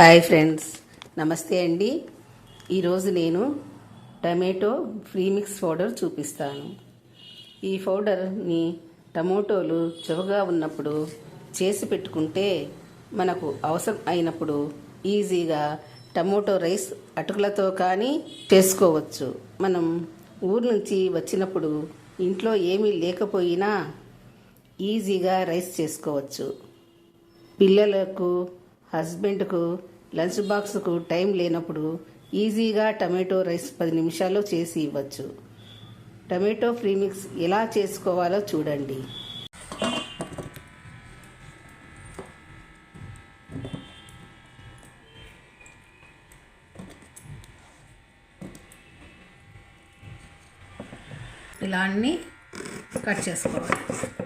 Hi friends నమస్తే అండి. ఈరోజు నేను టమాటో ఫ్రీమిక్స్ పౌడర్ చూపిస్తాను. ఈ పౌడర్ని టమోటోలు చొవగా ఉన్నప్పుడు చేసి పెట్టుకుంటే మనకు అవసరం అయినప్పుడు ఈజీగా టమోటో రైస్ అటుకులతో కానీ చేసుకోవచ్చు. మనం ఊరు నుంచి వచ్చినప్పుడు ఇంట్లో ఏమీ లేకపోయినా ఈజీగా రైస్ చేసుకోవచ్చు. పిల్లలకు హస్బెండ్కు లంచ్ బాక్స్కు టైం లేనప్పుడు ఈజీగా టమాటో రైస్ పది నిమిషాల్లో చేసి ఇవ్వచ్చు. టమాటో ఫ్రీమిక్స్ ఎలా చేసుకోవాలో చూడండి. ఇలా అన్నీ కట్ చేసుకోవాలి.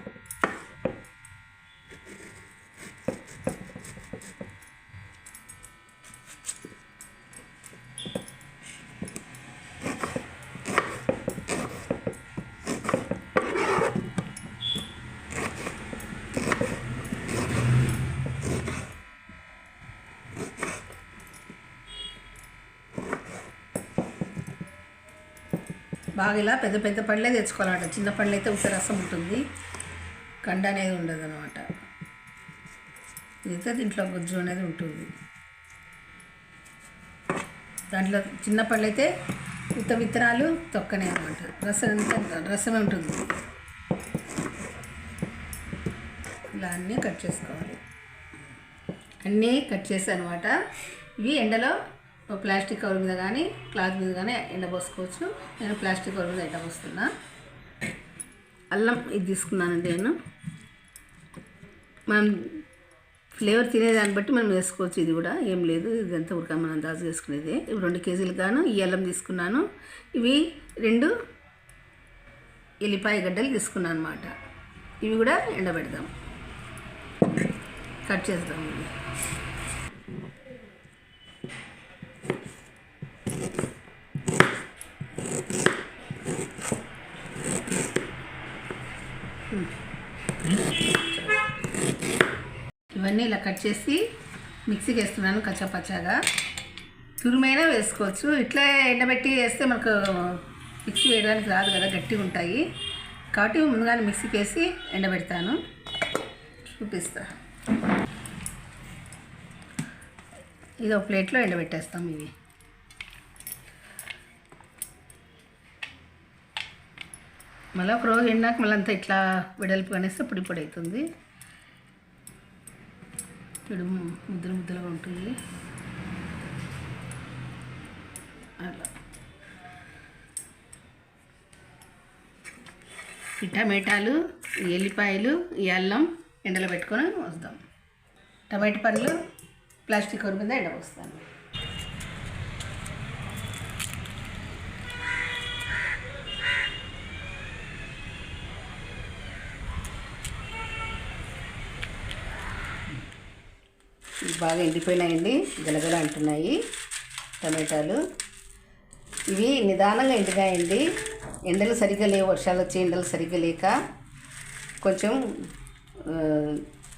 బాగా ఇలా పెద్ద పెద్ద పళ్ళే తెచ్చుకోవాలన్నమాట చిన్న పళ్ళు అయితే ఉప్పు రసం ఉంటుంది. కండ అనేది ఉండదు అనమాట ఇదైతే దీంట్లో గుజ్జు అనేది ఉంటుంది. దాంట్లో చిన్న పళ్ళు అయితే ఉత్త విత్తనాలు తొక్కనే అనమాట రసం ఎంత రసమే ఉంటుంది. ఇలా అన్నీ కట్ చేసుకోవాలి. అన్నీ కట్ చేసి అనమాట ఇవి ఎండలో ప్లాస్టిక్ కవర్ మీద కానీ క్లాత్ మీద కానీ ఎండబోసుకోవచ్చు నేను ప్లాస్టిక్ కవర్ మీద ఎండబోస్తున్నా అల్లం ఇది తీసుకున్నానండి నేను. మనం ఫ్లేవర్ తినేదాన్ని బట్టి మనం వేసుకోవచ్చు. ఇది కూడా ఏం లేదు. ఇదంతా ఉడక మనం దాచు వేసుకునేది ఇవి రెండు కేజీలు గాను ఈ అల్లం తీసుకున్నాను. ఇవి రెండు ఎల్లిపాయ గడ్డలు తీసుకున్నాను అనమాట ఇవి కూడా ఎండబెడదాం. కట్ చేద్దాం ఇవి. ఇవన్నీ ఇలా కట్ చేసి మిక్సీకి వేస్తున్నాను కచ్చాపచ్చాగా. తురుమైనా వేసుకోవచ్చు. ఇట్లా ఎండబెట్టి వేస్తే మనకు మిక్సీ వేయడానికి రాదు కదా గట్టిగా ఉంటాయి. కాబట్టి ముందుగానే మిక్సీకి వేసి ఎండబెడతాను. చూపిస్తా. ఇది ఒక ప్లేట్లో ఎండబెట్టేస్తాం ఇవి. మళ్ళీ ఒక రోజు ఎండాక మళ్ళీ అంతా ఇట్లా వెడల్పు అనేసి పొడి పొడి అవుతుంది. ఇప్పుడు ముద్దలు ముద్దలుగా ఉంటుంది. అలా ఈ టమాటాలు ఎల్లిపాయలు ఈ అల్లం ఎండలో పెట్టుకొని వస్తాం. టమాటా పండ్లు ప్లాస్టిక్ కవర్ మీద ఎండ బాగా ఎండిపోయినాయండి. గలగల అంటున్నాయి టమాటాలు. ఇవి నిదానంగా ఎండినాయండి. ఎండలు సరిగ్గా లేవు వర్షాలు వచ్చే ఎండలు సరిగ్గా లేక కొంచెం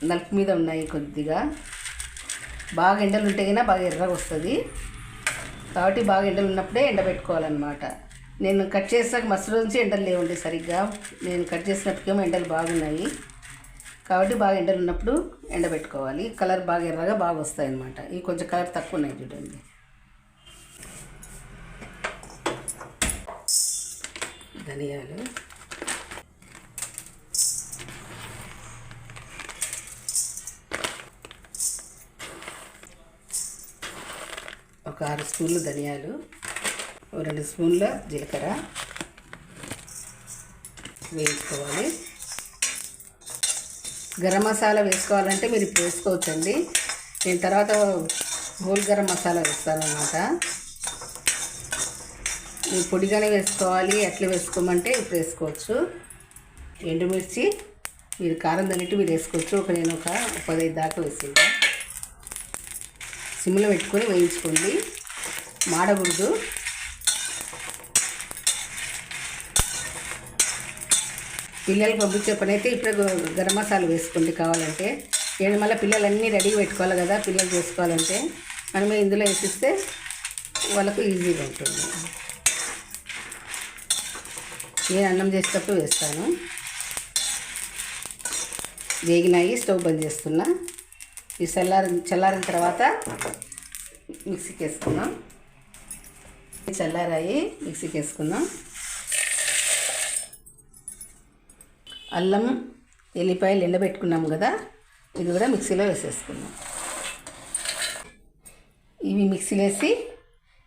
నలుపు మీద ఉన్నాయి కొద్దిగా. బాగా ఎండలు ఉంటే కన్నా బాగా ఎర్రగా వస్తుంది. కాబట్టి బాగా ఎండలు ఉన్నప్పుడే ఎండబెట్టుకోవాలన్నమాట నేను కట్ చేసాక మస్తు నుంచి ఎండలు లేవండి సరిగ్గా. నేను కట్ చేసినప్పటికేమో ఎండలు బాగున్నాయి. కాబట్టి బాగా ఎండలు ఉన్నప్పుడు ఎండబెట్టుకోవాలి. కలర్ బాగా ఎర్రగా బాగా వస్తాయి అన్నమాట. ఇవి కొంచెం కలర్ తక్కువ ఉన్నాయి చూడండి. ధనియాలు. ఒక ఆరు స్పూన్లు ధనియాలు. రెండు స్పూన్ల జీలకర్ర. వేయించుకోవాలి. గరం మసాలా వేసుకోవాలంటే మీరు ఇప్పుడు వేసుకోవచ్చండి. నేను తర్వాత హోల్ గరం మసాలా వేస్తానమాట. మీరు పొడిగానే వేసుకోవాలి ఎట్లా వేసుకోమంటే ఇప్పుడు వేసుకోవచ్చు. ఎండుమిర్చి మీరు కారం తగ్గట్టు మీరు వేసుకోవచ్చు. ఒక నేను ఒక పదహైదు దాకా వేసిందా సిమ్లో పెట్టుకొని వేయించుకోండి. మాడకూడదు. పిల్లలకు పంపించే పని అయితే ఇప్పుడు గరం మసాలా వేసుకోండి కావాలంటే. నేను మళ్ళీ పిల్లలన్నీ రెడీ పెట్టుకోవాలి కదా పిల్లలు చేసుకోవాలంటే. మనమే ఇందులో వేసిస్తే వాళ్ళకు ఈజీగా ఉంటుంది. నేను అన్నం చేసేటప్పుడు వేస్తాను. వేగినాయి స్టవ్ బంద్ చేస్తున్నా. ఈ చల్లారి చల్లారిన తర్వాత మిక్సీకి వేసుకున్నాం చల్లారాయి మిక్సీకి వేసుకున్నాం అల్లం ఎల్లిపాయలు ఎండబెట్టుకున్నాం కదా ఇది కూడా మిక్సీలో వేసేసుకున్నాం ఇవి మిక్సీలో వేసి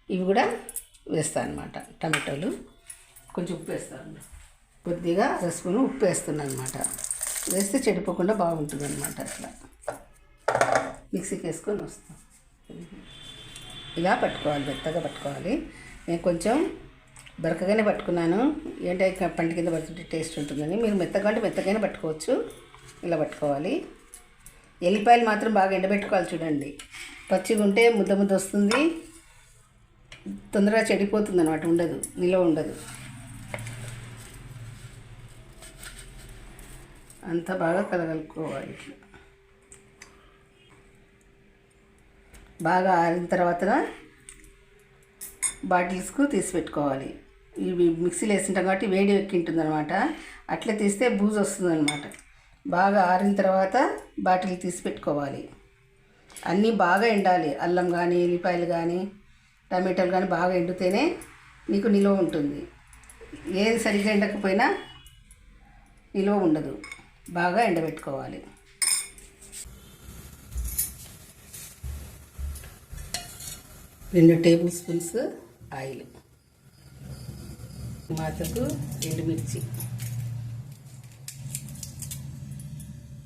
ఇవి కూడా వేస్తాను అనమాట టమాటోలు కొంచెం ఉప్పు వేస్తాను కొద్దిగా రసుకుని ఉప్పు వేస్తున్నాను అనమాట వేస్తే చెడిపోకుండా బాగుంటుంది అనమాట అట్లా. మిక్సీకి వేసుకొని వస్తాం. ఇలా పట్టుకోవాలి మెత్తగా పట్టుకోవాలి. నేను కొంచెం బరకగానే పట్టుకున్నాను. ఏంటంటే పంట కింద పడుతుంటే టేస్ట్ ఉంటుందని. మీరు మెత్తగా అంటే మెత్తగానే పట్టుకోవచ్చు. ఇలా పట్టుకోవాలి. ఎల్లిపాయలు మాత్రం బాగా ఎండబెట్టుకోవాలి చూడండి. పచ్చిగా ఉంటే ముద్ద ముద్ద వస్తుంది. తొందరగా చెడిపోతుంది అనమాట ఉండదు. నిలవ ఉండదు. అంత బాగా కలగలుపుకోవాలి ఇట్లా. బాగా ఆరిన తర్వాత బాటిల్స్కు తీసి పెట్టుకోవాలి. ఇవి మిక్సీలో వేసింటాం కాబట్టి వేడి ఎక్కింటుంది అనమాట అట్లా తీస్తే బూజు వస్తుంది అనమాట బాగా ఆరిన తర్వాత బాటిల్ తీసి పెట్టుకోవాలి. అన్నీ బాగా ఎండాలి. అల్లం కానీ ఎల్లిపాయలు కానీ టమాటాలు కానీ బాగా ఎండితేనే మీకు నిలువ ఉంటుంది. ఏది సరిగ్గా ఎండకపోయినా నిలువ ఉండదు. బాగా ఎండబెట్టుకోవాలి. రెండు టేబుల్ స్పూన్స్ ఆయిల్. మాతకు ఎండుమిర్చి.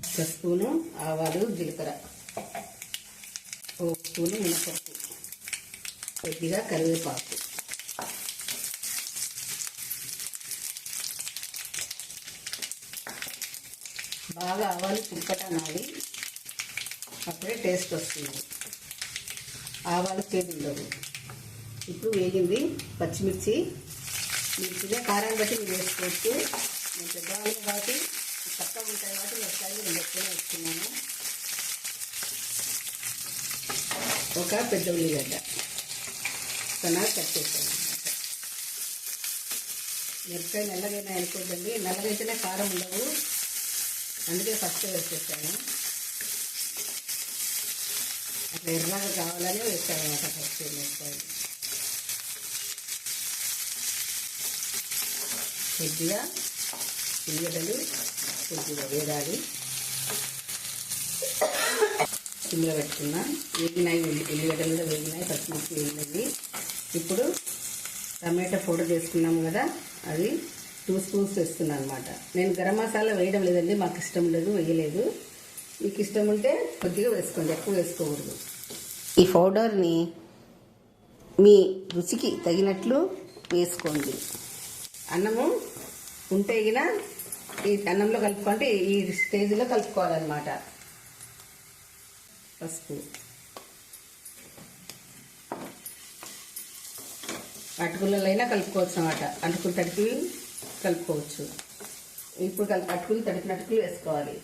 ఒక స్పూను ఆవాలు జీలకర్ర. ఒక స్పూను మినపప్పు. కొద్దిగా కరివేపాకు. బాగా ఆవాలు పులకటనాలి అప్పుడే టేస్ట్ వస్తుంది. ఆవాలు చేదు ఉండవు ఇప్పుడు వేగింది పచ్చిమిర్చి మంచిగా కారం బట్టి మీరు వేసుకోవచ్చు నేను పెద్దవాళ్ళు కాబట్టి తక్కువ ఉంటాయి కాబట్టి మిరపకాయలు రెండు ఎక్కువ వేస్తున్నాను ఒక పెద్ద ఉల్లిగడ్డ. తన కట్ చేస్తాను అనమాట మిరపకాయ నల్లగైనా అనుకోదండి నల్లగైతేనే కారం ఉండవు. అందుకే ఫస్ట్ వేసేస్తాను అట్లా ఎర్రగా కావాలని వేస్తాను అనమాట ఫస్ట్ మిరపకాయలు. కొద్దిగా ఉల్లిగడ్డలు కొద్దిగా వేడాలి. సిమ్లో పెట్టుకున్నా. వేగినాయి ఉల్లి ఉల్లిగడ్డలు వేగినాయి పచ్చిమిర్చి వేగినవి ఇప్పుడు టమాటా పౌడర్ చేసుకున్నాము కదా అది టూ స్పూన్స్ వేస్తున్నాను అనమాట నేను గరం మసాలా వేయడం లేదండి మాకు ఇష్టం లేదు వేయలేదు. మీకు ఇష్టం ఉంటే కొద్దిగా వేసుకోండి ఎక్కువ వేసుకోకూడదు. ఈ పౌడర్ని మీ రుచికి తగినట్లు వేసుకోండి. అన్నము ఉంటే గిన ఈ అన్నంలో కలుపుకుంటే ఈ స్టేజ్లో కలుపుకోవాలన్నమాట. పసుపు. అటుకులలో అయినా కలుపుకోవచ్చు అనమాట అటుకులు తడిపి కలుపుకోవచ్చు. ఇప్పుడు కలిపి అటుకులు తడిపిన అటుకులు వేసుకోవాలి.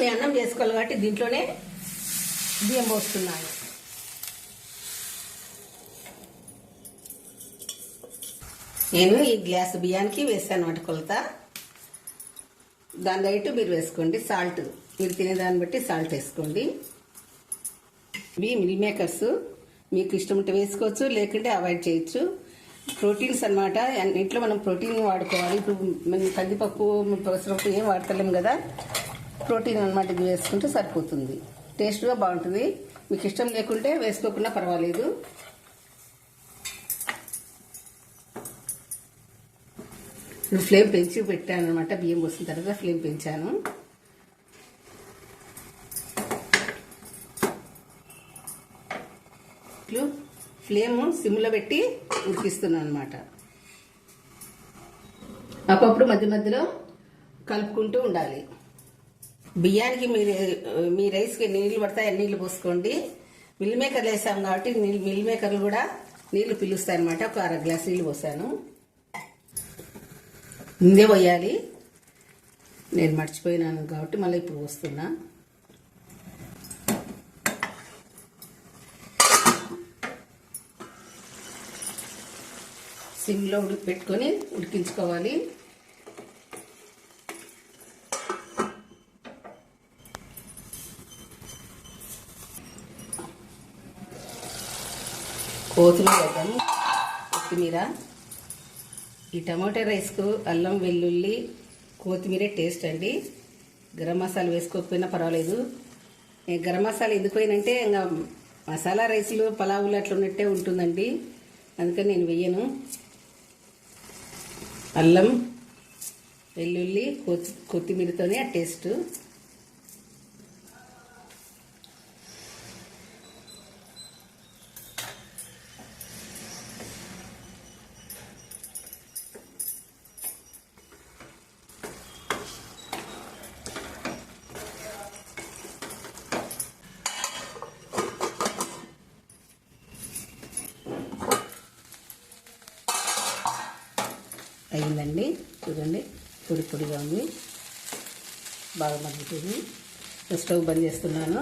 నేను అన్నం చేసుకోవాలి కాబట్టి దీంట్లోనే బియ్యం పోస్తున్నాను. నేను ఈ గ్లాస్ బియ్యానికి వేసాను అన్నమాట కొలత. దాని బయట మీరు వేసుకోండి సాల్ట్. మీరు తినేదాన్ని బట్టి సాల్ట్ వేసుకోండి. ఇవి మిల్ మేకర్స్. మీకు ఇష్టం ఉంటే వేసుకోవచ్చు లేకుంటే అవాయిడ్ చేయొచ్చు. ప్రోటీన్స్ అనమాట ఇంట్లో మనం ప్రోటీన్ వాడుకోవాలి. ఇప్పుడు మనం కందిపప్పు పెసరపప్పు ఏం వాడతలేము కదా. ప్రోటీన్ అనమాట ఇది వేసుకుంటే సరిపోతుంది. టేస్ట్గా బాగుంటుంది. మీకు ఇష్టం లేకుంటే వేసుకోకుండా పర్వాలేదు. ఇప్పుడు ఫ్లేమ్ పెంచి పెట్టాను అనమాట బియ్యం పోసిన తర్వాత ఫ్లేమ్ పెంచాను. ఇట్లు ఫ్లేమ్ సిమ్లో పెట్టి ఉడికిస్తున్నాను అనమాట అప్పుడప్పుడు మధ్య మధ్యలో కలుపుకుంటూ ఉండాలి. బియ్యానికి మీరు మీ రైస్కి నీళ్ళు పడతాయి అన్ని నీళ్ళు పోసుకోండి. మిల్ మేకర్లు వేసాం కాబట్టి మిల్ మేకర్లు కూడా నీళ్ళు పిలుస్తాయి అనమాట ఒక అర గ్లాస్ నీళ్ళు పోసాను. ముందే పోయాలి. నేను మర్చిపోయినాను కాబట్టి మళ్ళీ ఇప్పుడు వస్తున్నా. సిమ్లో ఉడికి పెట్టుకొని ఉడికించుకోవాలి. కోతులు వేద్దాము కొత్తిమీర. ఈ టమాటా రైస్కు అల్లం వెల్లుల్లి కొత్తిమీర టేస్ట్ అండి. గరం మసాలా వేసుకోకపోయినా పర్వాలేదు. గరం మసాలా ఎందుకు పోయినంటే ఇంకా మసాలా రైస్లు పలావులు అట్లా ఉన్నట్టే ఉంటుందండి. అందుకని నేను వెయ్యను అల్లం వెల్లుల్లి కొత్తి కొత్తిమీరతోనే ఆ టేస్ట్. అయిందండి. చూడండి పొడి పొడిగా ఉంది. బాగా మగ్గుతుంది స్టవ్ బంద్ చేస్తున్నాను.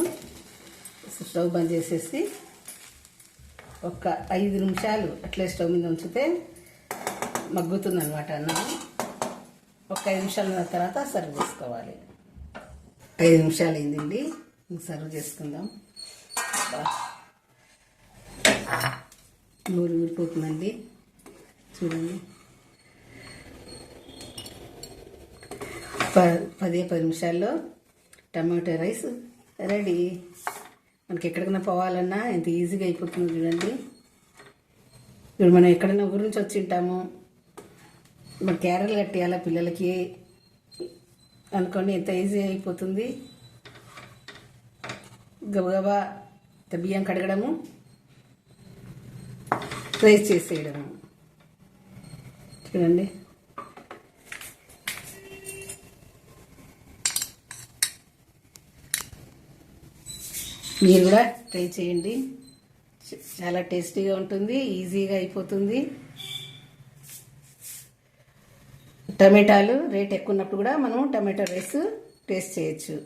స్టవ్ బంద్ చేసేసి ఒక ఐదు నిమిషాలు అట్లే స్టవ్ మీద ఉంచితే మగ్గుతుంది అనమాట అన్నం. ఒక ఐదు నిమిషాల తర్వాత సర్వ్ చేసుకోవాలి. ఐదు నిమిషాలు అయిందండి. సర్వ్ చేసుకుందాం. నూరు ఊరిపోతుందండి. చూడండి. ప పది పది నిమిషాల్లో టమాటో రైస్ రెడీ. మనకి ఎక్కడికైనా పోవాలన్నా ఎంత ఈజీగా అయిపోతుంది చూడండి. ఇప్పుడు మనం ఎక్కడైనా ఊరి నుంచి వచ్చి ఉంటాము. మన క్యారెల్ కట్టేయాలా పిల్లలకి? అనుకోండి ఎంత ఈజీ అయిపోతుంది. గబగబా బియ్యం కడగడము రైస్ చేసేయడము. చూడండి. మీరు కూడా ట్రై చేయండి. చాలా టేస్టీగా ఉంటుంది ఈజీగా అయిపోతుంది. టమాటాలు రేట్ ఎక్కువ ఉన్నప్పుడు కూడా మనం టమాటా రైస్ టేస్ట్ చేయొచ్చు.